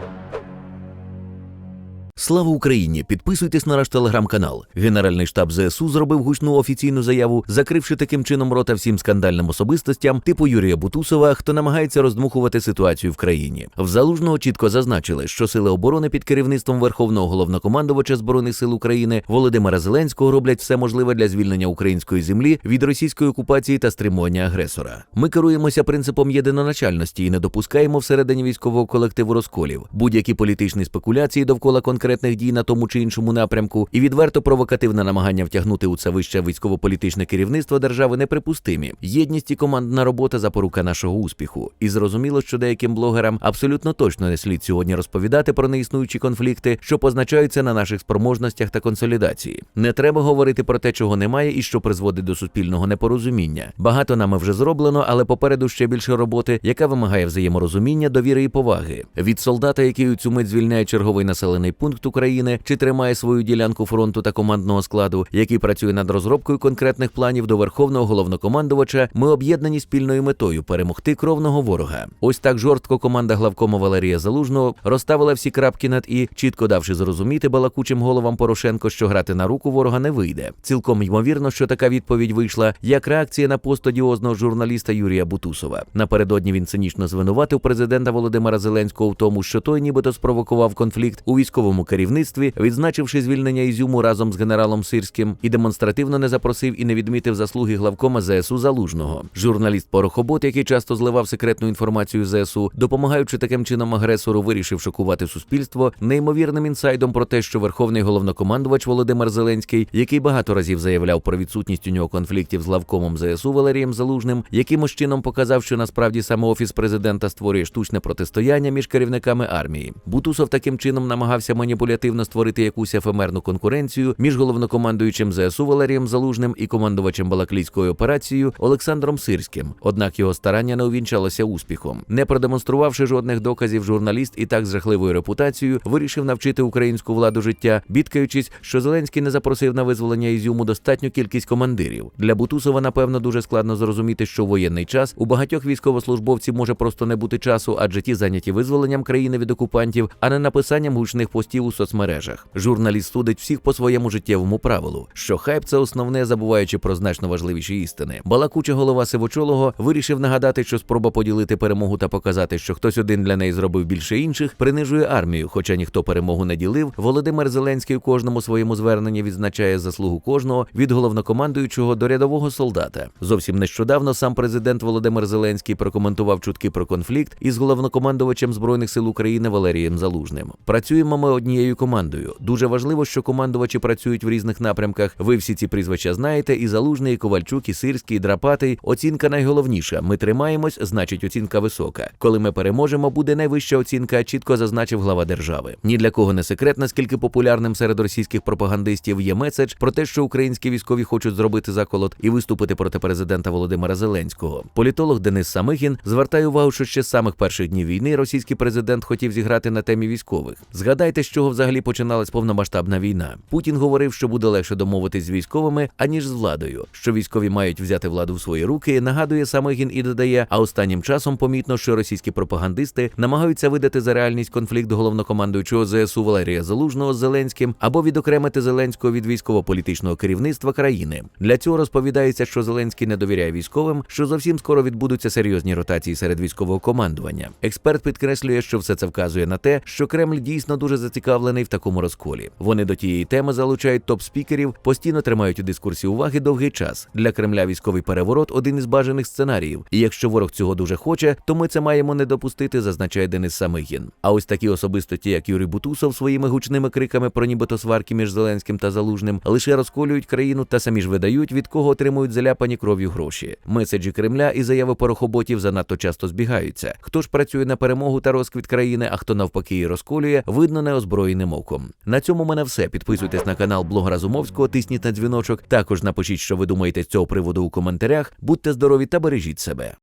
Thank you. Слава Україні! Підписуйтесь на наш телеграм-канал. Генеральний штаб ЗСУ зробив гучну офіційну заяву, закривши таким чином рота всім скандальним особистостям, типу Юрія Бутусова, хто намагається роздмухувати ситуацію в країні. В залужного чітко зазначили, що сили оборони під керівництвом Верховного головнокомандувача збройних сил України Володимира Зеленського роблять все можливе для звільнення української землі від російської окупації та стримування агресора. Ми керуємося принципом єдиноначальності і не допускаємо всередині військового колективу розколів. Будь-які політичні спекуляції довкола конкретних дій на тому чи іншому напрямку і відверто провокативне намагання втягнути у це вище військово-політичне керівництво держави неприпустимі. Єдність і командна робота запорука нашого успіху. І зрозуміло, що деяким блогерам абсолютно точно не слід сьогодні розповідати про неіснуючі конфлікти, що позначаються на наших спроможностях та консолідації. Не треба говорити про те, чого немає і що призводить до суспільного непорозуміння. Багато нами вже зроблено, але попереду ще більше роботи, яка вимагає взаєморозуміння, довіри і поваги. Від солдата, який у цю мить звільняє черговий населений пункт України, чи тримає свою ділянку фронту та командного складу, який працює над розробкою конкретних планів до верховного головнокомандувача, ми об'єднані спільною метою перемогти кровного ворога. Ось так жорстко команда главкома Валерія Залужного розставила всі крапки над і, чітко давши зрозуміти балакучим головам Порошенко, що грати на руку ворога не вийде. Цілком ймовірно, що така відповідь вийшла як реакція на пост одіозного журналіста Юрія Бутусова. Напередодні він цинічно звинуватив президента Володимира Зеленського в тому, що той нібито спровокував конфлікт у військовому керівництві, відзначивши звільнення Ізюму разом з генералом Сирським, і демонстративно не запросив і не відмітив заслуги главкома ЗСУ Залужного. Журналіст Порохобот, який часто зливав секретну інформацію ЗСУ, допомагаючи таким чином агресору, вирішив шокувати суспільство неймовірним інсайдом про те, що верховний головнокомандувач Володимир Зеленський, який багато разів заявляв про відсутність у нього конфліктів з главкомом ЗСУ Валерієм Залужним, якимось чином показав, що насправді саме офіс президента створює штучне протистояння між керівниками армії. Бутусов таким чином намагався маніпулятивно створити якусь ефемерну конкуренцію між головнокомандуючим ЗСУ Валерієм Залужним і командувачем Балаклійською операцією Олександром Сирським. Однак його старання не увінчалося успіхом. Не продемонструвавши жодних доказів, журналіст і так з жахливою репутацією вирішив навчити українську владу життя, бідкаючись, що Зеленський не запросив на визволення Ізюму достатню кількість командирів. Для Бутусова, напевно, дуже складно зрозуміти, що в воєнний час у багатьох військовослужбовців може просто не бути часу, адже ті зайняті визволенням країни від окупантів, а не написанням гучних постів у соцмережах. Журналіст судить всіх по своєму життєвому правилу, що хайп це основне, забуваючи про значно важливіші істини. Балакуча голова Сивочолого вирішив нагадати, що спроба поділити перемогу та показати, що хтось один для неї зробив більше інших, принижує армію. Хоча ніхто перемогу не ділив. Володимир Зеленський у кожному своєму зверненні відзначає заслугу кожного від головнокомандуючого до рядового солдата. Зовсім нещодавно сам президент Володимир Зеленський прокоментував чутки про конфлікт із головнокомандувачем збройних сил України Валерієм Залужним. Працюємо ми однією командою. Дуже важливо, що командувачі працюють в різних напрямках. Ви всі ці прізвища знаєте, і Залужний, і Ковальчук, і Сирський, і Драпатий. Оцінка найголовніша. Ми тримаємось, значить, оцінка висока. Коли ми переможемо, буде найвища оцінка, чітко зазначив глава держави. Ні для кого не секрет, наскільки популярним серед російських пропагандистів є меседж про те, що українські військові хочуть зробити заколот і виступити проти президента Володимира Зеленського. Політолог Денис Самихін звертає увагу, що ще з самих перших днів війни російський президент хотів зіграти на темі військових. Згадайте, з чого взагалі починалась повномасштабна війна. Путін говорив, що буде легше домовитись з військовими, аніж з владою. Що військові мають взяти владу в свої руки, нагадує Самихін і додає. А останнім часом помітно, що російські пропагандисти намагаються видати за реальність конфлікт головнокомандуючого ЗСУ Валерія Залужного з Зеленським або відокремити Зеленського від військово-політичного керівництва країни. Для цього розповідається, що Зеленський не довіряє військовим, що зовсім скоро відбудуться серйозні ротації серед військового командування. Експерт підкреслює, що все це вказує на те, що Кремль дійсно дуже зацікавлений в такому розколі. Вони до тієї теми залучають топ-спікерів, постійно тримають у дискурсі уваги довгий час. Для Кремля військовий переворот один із бажаних сценаріїв. І якщо ворог цього дуже хоче, то ми це маємо не допустити, зазначає Денис Самигін. А ось такі особистості, як Юрій Бутусов, своїми гучними криками про нібито сварки між Зеленським та Залужним, лише розколюють країну та самі ж видають, від кого отримують заляпані кров'ю гроші. Меседжі Кремля і заяви порохоботів занадто часто збігаються. Хто ж працює на перемогу та розквіт країни, а хто навпаки її розколює, видно неозброєним немовком. На цьому мене все. Підписуйтесь на канал Блог Разумовського, тисніть на дзвіночок. Також напишіть, що ви думаєте з цього приводу у коментарях. Будьте здорові та бережіть себе.